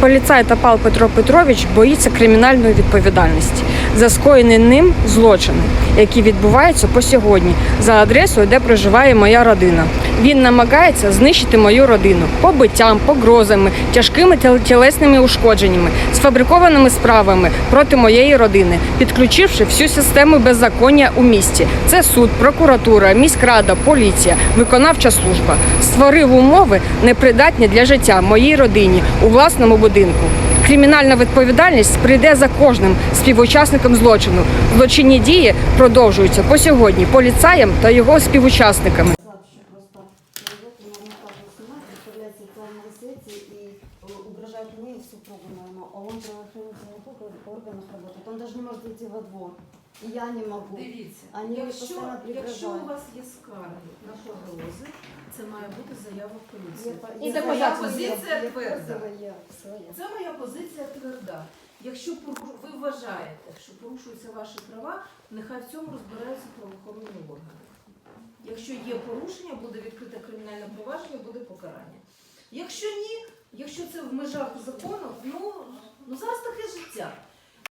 Поліцай Тапал Петро Петрович боїться кримінальної відповідальності за скоєний ним злочини, які відбуваються по сьогодні за адресою, де проживає моя родина. Він намагається знищити мою родину побиттям, погрозами, тяжкими тіл- тілесними ушкодженнями, сфабрикованими справами проти моєї родини, підключивши всю систему беззаконня у місті. Це суд, прокуратура, міськрада, поліція, виконавча служба. Створив умови непридатні для життя моїй родині у власному будинку. Кримінальна відповідальність прийде за кожним співучасником злочину. Злочинні дії продовжуються по сьогодні поліцаєм та його співучасниками. Завтра просто обязательно не кажут снимать, выставлять социальные сети и э, угрожают мне и супругу моему. А он в правоохранительных орган- органах работает. Он даже не может выйти во двор. Я не могу. Дивіться, Ані якщо, постійно якщо у вас є скарги на погрози, це має бути заява в поліцію. І це моя позиція тверда. Це моя позиція тверда. Якщо пору- ви вважаєте, що порушуються ваші права, нехай в цьому розбираються правоохоронні органи. Якщо є порушення, буде відкрите кримінальне провадження, буде покарання. Якщо ні, якщо це в межах закону, ну, ну зараз таке життя.